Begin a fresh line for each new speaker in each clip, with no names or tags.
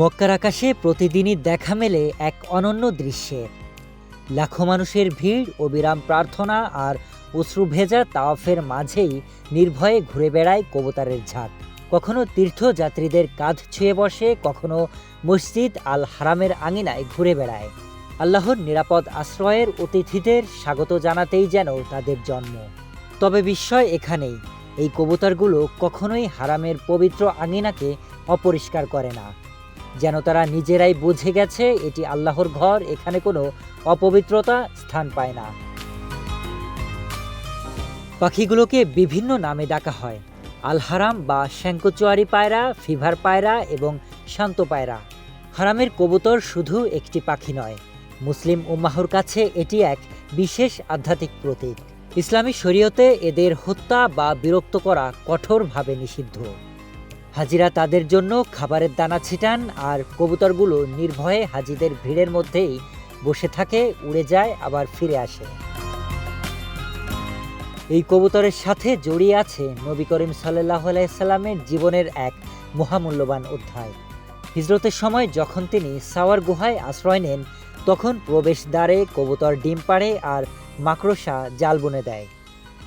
মক্কার আকাশে প্রতিদিনই দেখা মেলে এক অনন্য দৃশ্যের। লাখো মানুষের ভিড় অবিরাম প্রার্থনা আর অশ্রু ভেজা তাওয়াফের মাঝেই নির্ভয়ে ঘুরে বেড়ায় কবুতারের ঝাঁক। কখনো তীর্থযাত্রীদের কাঁধ ছুঁয়ে বসে, কখনো মসজিদ আল হারামের আঙিনায় ঘুরে বেড়ায়। আল্লাহর নিরাপদ আশ্রয়ের অতিথিদের স্বাগত জানাতেই যেন তাদের জন্ম। তবে বিস্ময় এখানেই, এই কবুতরগুলো কখনোই হারামের পবিত্র আঙিনাকে অপরিষ্কার করে না। যেন তারা নিজেরাই বুঝে গেছে এটি আল্লাহর ঘর, এখানে কোনো অপবিত্রতা স্থান পায় না। পাখিগুলোকে বিভিন্ন নামে ডাকা হয়। আলহারাম বা শ্যাঙ্কচুয়ারি পায়রা, ফিভার পায়রা এবং শান্ত পায়রা। হারামের কবুতর শুধু একটি পাখি নয়। মুসলিম উম্মাহর কাছে এটি এক বিশেষ আধ্যাত্মিক প্রতীক। ইসলামী শরীয়তে এদের হত্যা বা বিরক্ত করা কঠোরভাবে নিষিদ্ধ। হাজিরা তাদের জন্য খাবারের দানা ছিটান আর কবুতরগুলো নির্ভয়ে হাজিদের ভিড়ের মধ্যেই বসে থাকে, উড়ে যায়, আবার ফিরে আসে। এই কবুতরের সাথে জড়িয়ে আছে নবী করিম সাল্লাহ আলাইসাল্লামের জীবনের এক মহামূল্যবান অধ্যায়। হিজরতের সময় যখন তিনি সাওয়ার গুহায় আশ্রয় নেন, তখন প্রবেশদ্বারে কবুতর ডিম পাড়ে আর মাকড়সা জাল বুনে দেয়।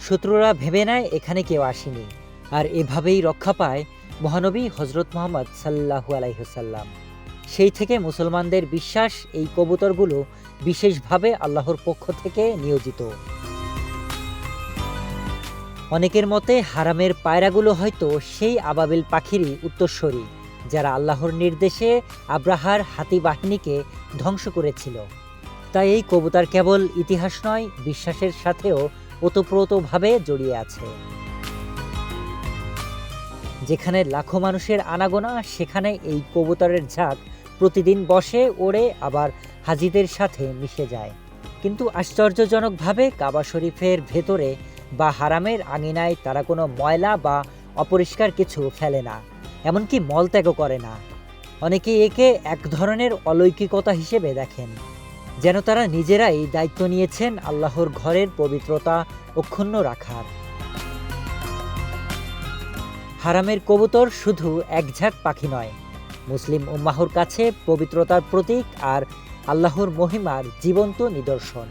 শত্রুরা ভেবে নেয়, এখানে কেউ আসেনি। আর এভাবেই রক্ষা পায় মহানবী হজরত মোহাম্মদ সাল্লাহু আলাইহসাল্লাম সেই থেকে মুসলমানদের বিশ্বাস এই কবুতরগুলো বিশেষভাবে আল্লাহর পক্ষ থেকে নিয়োজিত। অনেকের মতে হারামের পায়রাগুলো হয়তো সেই আবাবিল পাখিরই উত্তরস্বরী যারা আল্লাহর নির্দেশে আব্রাহার হাতি বাহিনীকে ধ্বংস করেছিল। তাই এই কবুতর কেবল ইতিহাস নয়, বিশ্বাসের সাথেও ওতপ্রোতভাবে জড়িয়ে আছে। যেখানে লাখো মানুষের আনাগোনা, সেখানে এই কবুতরের ঝাঁক প্রতিদিন বসে, ওড়ে, আবার হাজিদের সাথে মিশে যায়। কিন্তু আশ্চর্যজনকভাবে কাবা শরীফের ভেতরে বা হারামের আঙিনায় তারা কোনো ময়লা বা অপরিষ্কার কিছু ফেলে না, এমনকি মলত্যাগও করে না। অনেকে একে এক ধরনের অলৌকিকতা হিসেবে দেখেন, যেন তারা নিজেরাই দায়িত্ব নিয়েছেন আল্লাহর ঘরের পবিত্রতা অক্ষুণ্ণ রাখার। হারামের কবুতর শুধু একঝাঁক পাখি নয়, মুসলিম উম্মাহুর কাছে পবিত্রতার প্রতীক আর আল্লাহর মহিমার জীবন্ত নিদর্শন।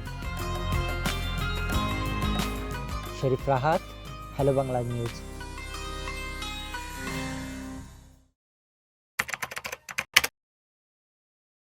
Sharif Rahat hello Bangla news